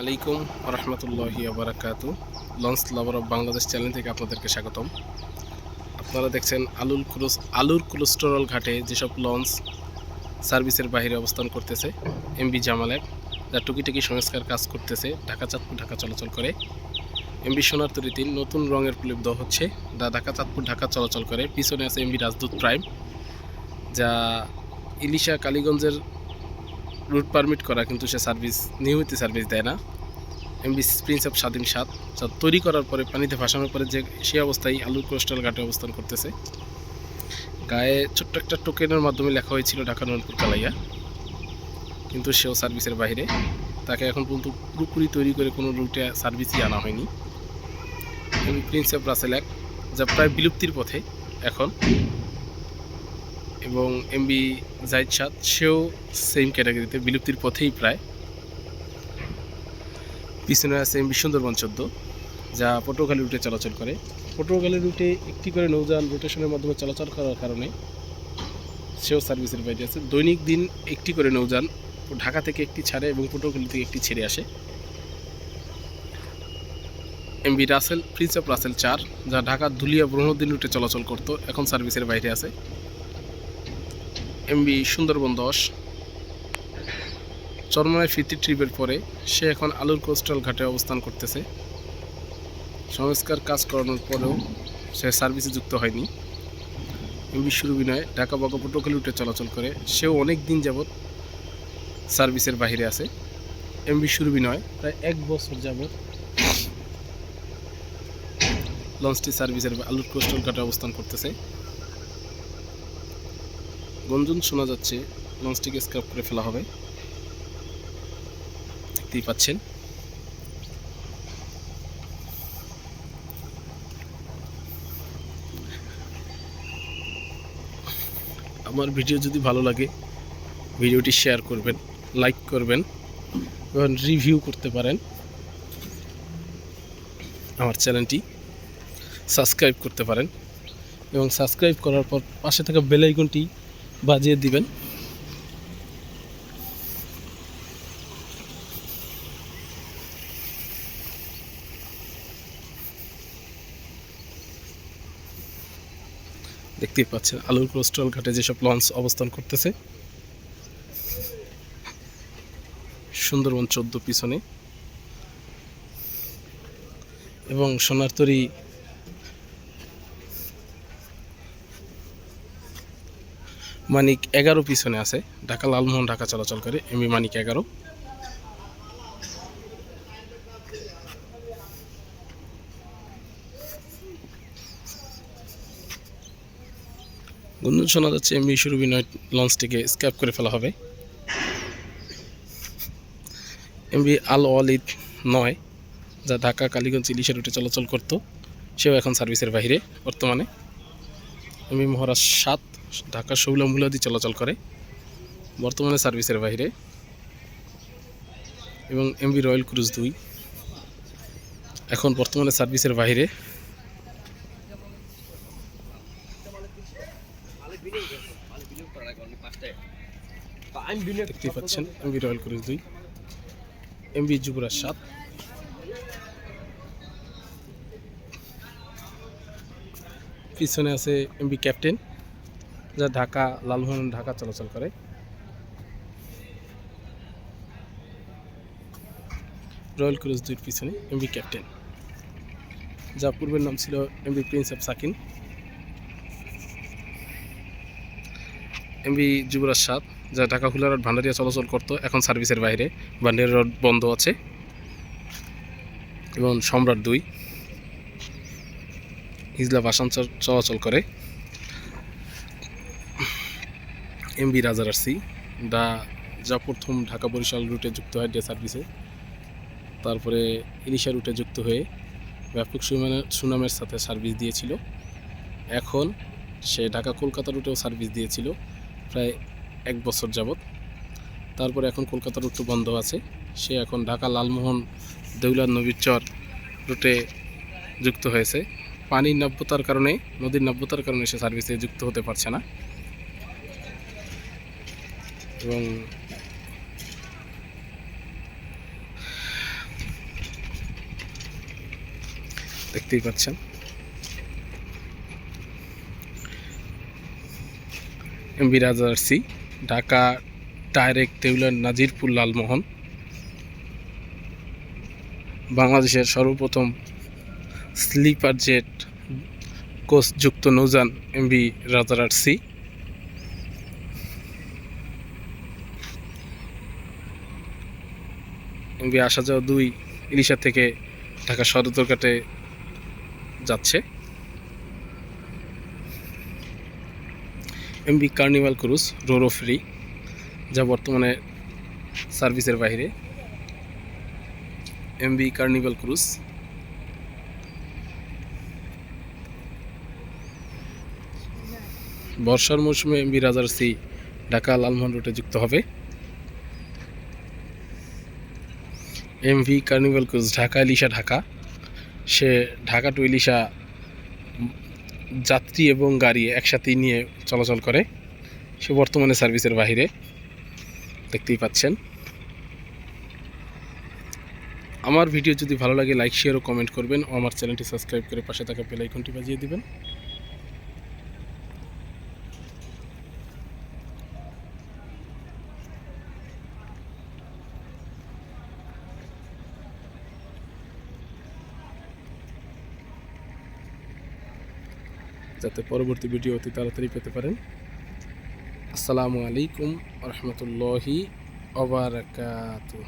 আলাইকুম রহমতুল্লাহি আবরাকাতু launch lover of Bangladesh channel থেকে আপনাদেরকে স্বাগতম। আপনারা দেখছেন আলুর ক্রুস আলুর কোলেস্টেরল ঘাটে যেসব লঞ্চ সার্ভিসের বাইরে অবস্থান করতেছে এমবি জামালের যা টুকিটাকি সংস্কার কাজ করতেছে ঢাকা চাঁদপুর ঢাকা চলাচল করে। এমবি সোনার তরি তিন নতুন রঙের প্রলেপ হচ্ছে, যা ঢাকা চাঁদপুর ঢাকা চলাচল করে। পিছনে আছে এমবি রাজদূত প্রাইম যা ইলিশা কালীগঞ্জের রুট পারমিট করা কিন্তু সে সার্ভিস নিয়মিত সার্ভিস দেয় না। এমবি প্রিন্স অফ স্বাধীন সাত তৈরি করার পরে, পানিতে ভাসানোর পরে যে, সে অবস্থায় আলুর কোস্টাল ঘাটে অবস্থান করতেছে। গায়ে ছোট্ট একটা টোকেনের মাধ্যমে লেখা হয়েছিল ঢাকা নয়নপুর কালাইয়া। কিন্তু সেও সার্ভিসের বাইরে তাকে এখন পর্যন্ত পুরোপুরি তৈরি করে কোনো রুটে সার্ভিসই আনা হয়নি। প্রিন্স অফ রাসেল এক, যা প্রায় বিলুপ্তির পথে এখন এবং এমবি জাইদ সাদ সেও সেম ক্যাটাগরিতে বিলুপ্তির পথেই প্রায়। পিছনে আছে এমবি সুন্দরবন চোদ্দ, যা পটুয়াখালী রুটে চলাচল করে। পটুয়াখালী রুটে একটি করে নৌযান রোটেশনের মাধ্যমে চলাচল করার কারণে সেও সার্ভিসের বাইরে আছে। দৈনিক দিন একটি করে নৌযান ঢাকা থেকে একটি ছাড়ে এবং পটুয়াখালী থেকে একটি ছেড়ে আসে। MB Rasel prince of Rasel চার, যা ঢাকা ধুলিয়া ব্রহ্মদিন রুটে চলাচল করত, এখন সার্ভিসের বাইরে আছে। এমবি সুন্দরবন দশ। চরমায় ফিরতি ট্রিপের পরে সে এখন আলুর কোস্টাল ঘাটে অবস্থান করতেছে। সংস্কার কাজ করানোর পরেও সে সার্ভিসে যুক্ত হয়নি। এমবি সুরবিনয় ঢাকা বাগা পটুয়াখালী উঠে চলাচল করে। সেও অনেক দিন যাবৎ সার্ভিসের বাইরে আছে। এমবি সুরবিনয় প্রায় এক বছর যাবৎ লঞ্চটি সার্ভিসের আলুর কোস্টাল ঘাটে অবস্থান করতেছে। গঞ্জন শোনা যাচ্ছে। লঞ্চটিকে স্ক্রাপ করে ফেলা হবে। দেখতেই পাচ্ছেন। আমার ভিডিও যদি ভালো লাগে, ভিডিওটি শেয়ার করবেন লাইক করবেন, এবং রিভিউ করতে পারেন। আমার চ্যানেলটি সাবস্ক্রাইব করতে পারেন। এবং সাবস্ক্রাইব করার পর পাশে থাকা বেল আইকনটি বাজিয়ে দিবেন। দেখতেই পাচ্ছেন, আলুর কোস্টাল ঘাটে যেসব লঞ্চ অবস্থান করতেছে। সুন্দরবন চোদ্দ পিছনে। এবং সোনারতরী মানিক এগারো পিছনে আছে, ঢাকা লালমোহন, ঢাকা চলাচল করে এমবি মানিক এগারো। গুঞ্জন শোনা যাচ্ছে এমবি সুরবিনয় লঞ্চটিকে স্ক্যাপ করে ফেলা হবে। এমবি আল ওয়ালিদ নয়, যা ঢাকা, কালীগঞ্জ ইলিশা রুটে চলাচল করতো, সেও এখন সার্ভিসের বাইরে বর্তমানে। এমবি মহারাজ সাত ঢাকা শৌলা মূলাদি চলাচল করে, বর্তমানে সার্ভিসের বাইরে, এবং এমবি রয়্যাল ক্রুজ দুই। এখন বর্তমানে সার্ভিসের বাইরে। দেখতেই পাচ্ছেন, এমবি রয়্যাল ক্রুজ দুই, এমবি যুবরাজ সাত। পিছনে আছে এমবি ক্যাপ্টেন। যা ঢাকা, লালমোহন, ঢাকা চলাচল করে। রয়্যাল ক্রুজ দুইয়ের পিছনে এমবি ক্যাপ্টেন, যা পূর্বের নাম ছিল MB prince of Sakin. MB Jubaraj সাত যা ঢাকা হুলার রোড, ভান্ডারিয়া চলাচল করতো, এখন সার্ভিসের বাইরে। ভান্ডারিয়া রোড বন্ধ আছে। এবং সম্রাট দুই, হিজলা ভাসান চলাচল করে। এমবি রাজার আরসি দা যা প্রথম ঢাকা বরিশাল রুটে যুক্ত হয় ডে সার্ভিসে। তারপরে ইলিশা রুটে যুক্ত হয়ে ব্যাপক সুনামের সুনামের সাথে সার্ভিস দিয়েছিল। এখন সে ঢাকা কলকাতা রুটেও সার্ভিস দিয়েছিল প্রায় এক বছর যাবৎ। তারপরে এখন কলকাতা রুটও বন্ধ আছে। সে এখন ঢাকা লালমোহন দেউলার নবীরচর রুটে যুক্ত হয়েছে। পানির নাব্যতার কারণে, নদীর নাব্যতার কারণে সে সার্ভিসে যুক্ত হতে পারছে না। এবং দেখতেই পাচ্ছেন। এমবি রাজারসি, ঢাকা ডাইরেক্ট টেবিলার নাজিরপুর লালমোহন। বাংলাদেশের সর্বপ্রথম স্লিপার জেট কোচ যুক্ত নৌজান এমবি রাজারসি। এমবি আসা যাওয়া দুই ইলিশা থেকে ঢাকা সদরঘাটে যাচ্ছে। MB carnival cruise roro ferry যা বর্তমানে সার্ভিসের বাইরে। এমবি কার্নিভাল ক্রুজ বর্ষার মৌসুমে এমবি রাজার সি ঢাকা লালমোহন রুটে যুক্ত হবে। MV carnival cruise Dhaka Ilisha Dhaka. Say Dhaka to Ilisha যাত্রী এবং গাড়ি একসাথেই নিয়ে চলাচল করে। সে বর্তমানে সার্ভিসের বাইরে দেখতেই পাচ্ছেন। আমার ভিডিও যদি ভালো লাগে লাইক শেয়ার ও কমেন্ট করবেন। ও আমার চ্যানেলটি সাবস্ক্রাইব করে পাশে থাকা বেল আইকনটি বাজিয়ে দিবেন। যাতে পরবর্তী ভিডিও অতি তাড়াতাড়ি পেতে পারেন। আসসালামু আলাইকুম রহমতুল্লাহি অবরাকাতুহ